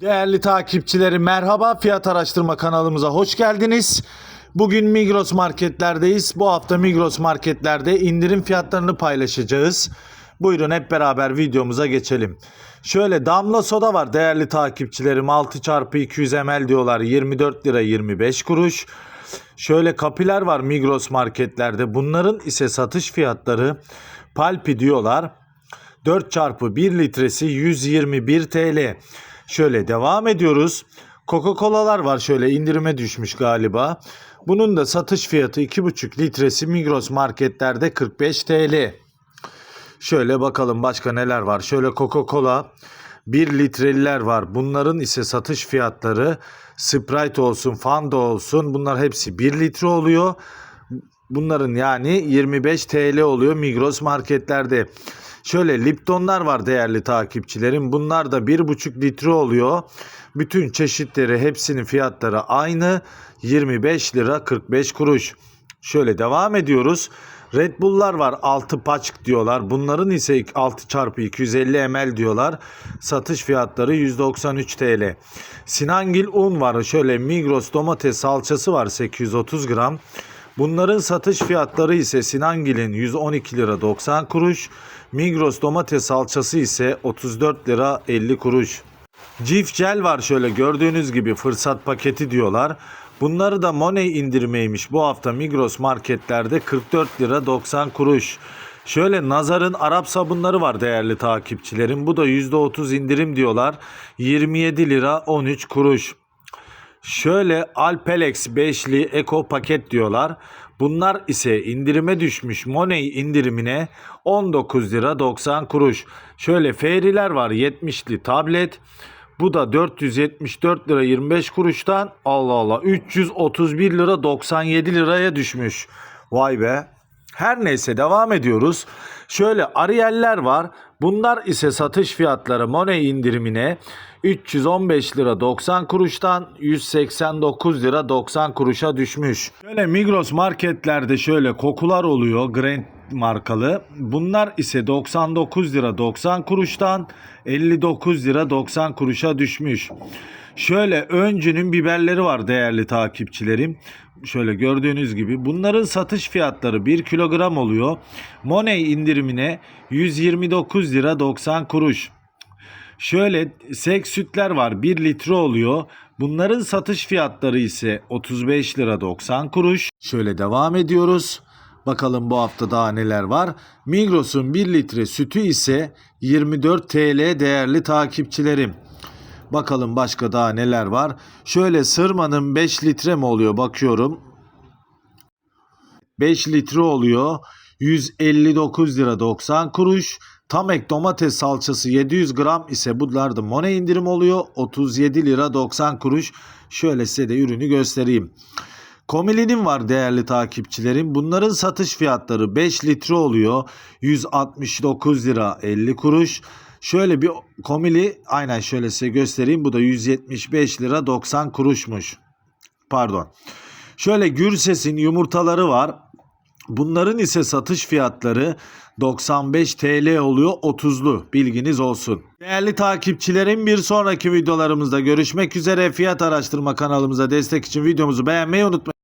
Değerli takipçilerim merhaba fiyat araştırma kanalımıza hoş geldiniz. Bugün Migros marketlerdeyiz. Bu hafta Migros marketlerde indirim fiyatlarını paylaşacağız. Buyurun hep beraber videomuza geçelim. Şöyle damla soda var değerli takipçilerim 6 çarpı 200 ml diyorlar 24 lira 25 kuruş. Şöyle kapiler var Migros marketlerde bunların ise satış fiyatları palpi diyorlar 4 çarpı 1 litresi 121 TL. Şöyle devam ediyoruz. Coca-Cola'lar var şöyle indirime düşmüş galiba. Bunun da satış fiyatı 2,5 litresi Migros marketlerde 45 TL. Şöyle bakalım başka neler var. Şöyle Coca-Cola 1 litreliler var. Bunların ise satış fiyatları Sprite olsun, Fanta olsun bunlar hepsi 1 litre oluyor. Bunların yani 25 TL oluyor Migros marketlerde. Şöyle Liptonlar var değerli takipçilerim. Bunlar da 1,5 litre oluyor. Bütün çeşitleri hepsinin fiyatları aynı. 25 lira 45 kuruş. Şöyle devam ediyoruz. Red Bull'lar var 6 paçk diyorlar. Bunların ise 6 çarpı 250 ml diyorlar. Satış fiyatları 193 TL. Sinangil un var. Şöyle Migros domates salçası var 830 gram. Bunların satış fiyatları ise Sinangil'in 112 lira 90 kuruş. Migros domates salçası ise 34 lira 50 kuruş. Cif Gel var şöyle gördüğünüz gibi fırsat paketi diyorlar. Bunları da Money indirmeymiş bu hafta Migros marketlerde 44 lira 90 kuruş. Şöyle Nazar'ın Arap sabunları var değerli takipçilerim. Bu da %30 indirim diyorlar. 27 lira 13 kuruş. Şöyle Alpelex 5'li Eko paket diyorlar. Bunlar ise indirime düşmüş Money indirimine 19 lira 90 kuruş. Şöyle Fairy'ler var 70'li tablet. Bu da 474 lira 25 kuruştan Allah Allah 331 lira 97 liraya düşmüş. Vay be. Her neyse devam ediyoruz. Şöyle Ariel'ler var. Bunlar ise satış fiyatları Money indirimine 315 lira 90 kuruştan 189 lira 90 kuruşa düşmüş. Şöyle Migros marketlerde şöyle kokular oluyor. Grand markalı. Bunlar ise 99 lira 90 kuruştan 59 lira 90 kuruşa düşmüş. Şöyle öncünün biberleri var değerli takipçilerim. Şöyle gördüğünüz gibi bunların satış fiyatları 1 kilogram oluyor. Money indirimine 129 lira 90 kuruş. Şöyle sek sütler var 1 litre oluyor. Bunların satış fiyatları ise 35 lira 90 kuruş. Şöyle devam ediyoruz. Bakalım bu hafta daha neler var. Migros'un 1 litre sütü ise 24 TL değerli takipçilerim. Bakalım başka daha neler var. Şöyle sırmanın 5 litre mi oluyor bakıyorum. 5 litre oluyor. 159 lira 90 kuruş. Tamek domates salçası 700 gram ise bunlar da Money indirim oluyor. 37 lira 90 kuruş. Şöyle size de ürünü göstereyim. Komili'nin var değerli takipçilerim. Bunların satış fiyatları 5 litre oluyor. 169 lira 50 kuruş. Şöyle bir komili aynen şöyle size göstereyim. Bu da 175 lira 90 kuruşmuş. Pardon. Şöyle Gürses'in yumurtaları var. Bunların ise satış fiyatları 95 TL oluyor 30'lu bilginiz olsun. Değerli takipçilerim bir sonraki videolarımızda görüşmek üzere. Fiyat araştırma kanalımıza destek için videomuzu beğenmeyi unutmayın.